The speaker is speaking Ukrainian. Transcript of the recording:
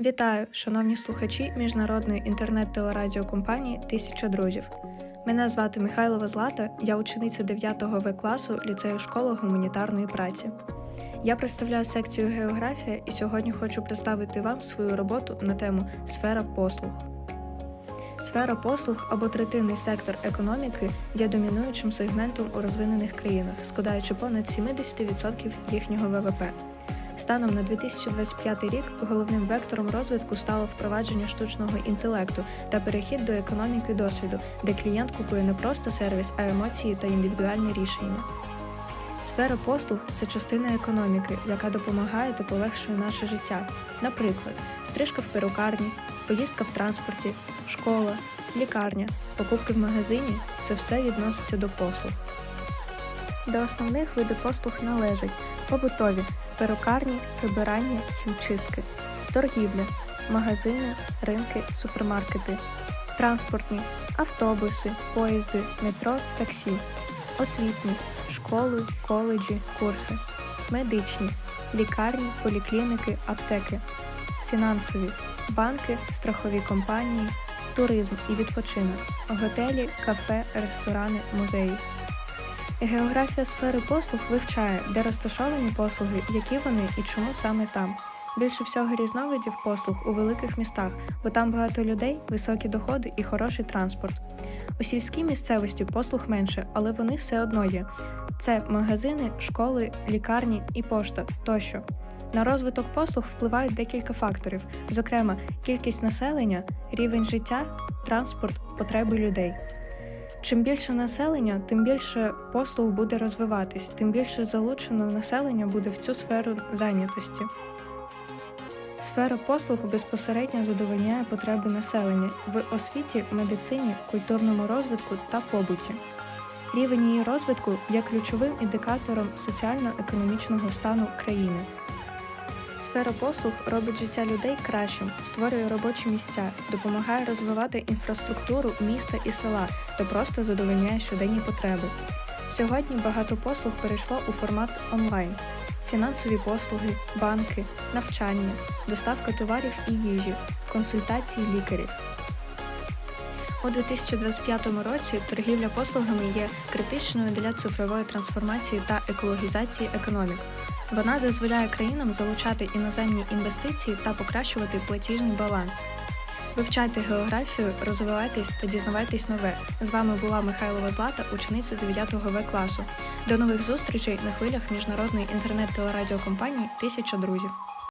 Вітаю, шановні слухачі міжнародної інтернет-телерадіокомпанії Тисяча друзів. Мене звати Михайлова Злата, я учениця 9 В класу ліцею школи гуманітарної праці. Я представляю секцію географія і сьогодні хочу представити вам свою роботу на тему Сфера послуг. Сфера послуг або третинний сектор економіки є домінуючим сегментом у розвинених країнах, складаючи понад 70% їхнього ВВП. Станом на 2025 рік головним вектором розвитку стало впровадження штучного інтелекту та перехід до економіки досвіду, де клієнт купує не просто сервіс, а емоції та індивідуальні рішення. Сфера послуг це частина економіки, яка допомагає та полегшує наше життя. Наприклад, стрижка в перукарні, поїздка в транспорті, школа, лікарня, покупки в магазині це все відноситься до послуг. До основних видів послуг належать побутові, перукарні, прибирання, хімчистки, торгівля, магазини, ринки, супермаркети, транспортні, автобуси, поїзди, метро, таксі, освітні, школи, коледжі, курси, медичні, лікарні, поліклініки, аптеки, фінансові, банки, страхові компанії, туризм і відпочинок, готелі, кафе, ресторани, музеї. Географія сфери послуг вивчає, де розташовані послуги, які вони і чому саме там. Більше всього різновидів послуг у великих містах, бо там багато людей, високі доходи і хороший транспорт. У сільській місцевості послуг менше, але вони все одно є. Це магазини, школи, лікарні і пошта тощо. На розвиток послуг впливають декілька факторів, зокрема, кількість населення, рівень життя, транспорт, потреби людей. Чим більше населення, тим більше послуг буде розвиватись, тим більше залучено населення буде в цю сферу зайнятості. Сфера послуг безпосередньо задовольняє потреби населення в освіті, медицині, культурному розвитку та побуті. Рівень її розвитку є ключовим індикатором соціально-економічного стану країни. Сфера послуг робить життя людей кращим, створює робочі місця, допомагає розвивати інфраструктуру міста і села та просто задовольняє щоденні потреби. Сьогодні багато послуг перейшло у формат онлайн: фінансові послуги, банки, навчання, доставка товарів і їжі, консультації лікарів. У 2025 році торгівля послугами є критичною для цифрової трансформації та екологізації економік. Вона дозволяє країнам залучати іноземні інвестиції та покращувати платіжний баланс. Вивчайте географію, розвивайтесь та дізнавайтесь нове. З вами була Михайлова Злата, учениця 9 В класу. До нових зустрічей на хвилях міжнародної інтернет-телерадіокомпанії Тисяча друзів.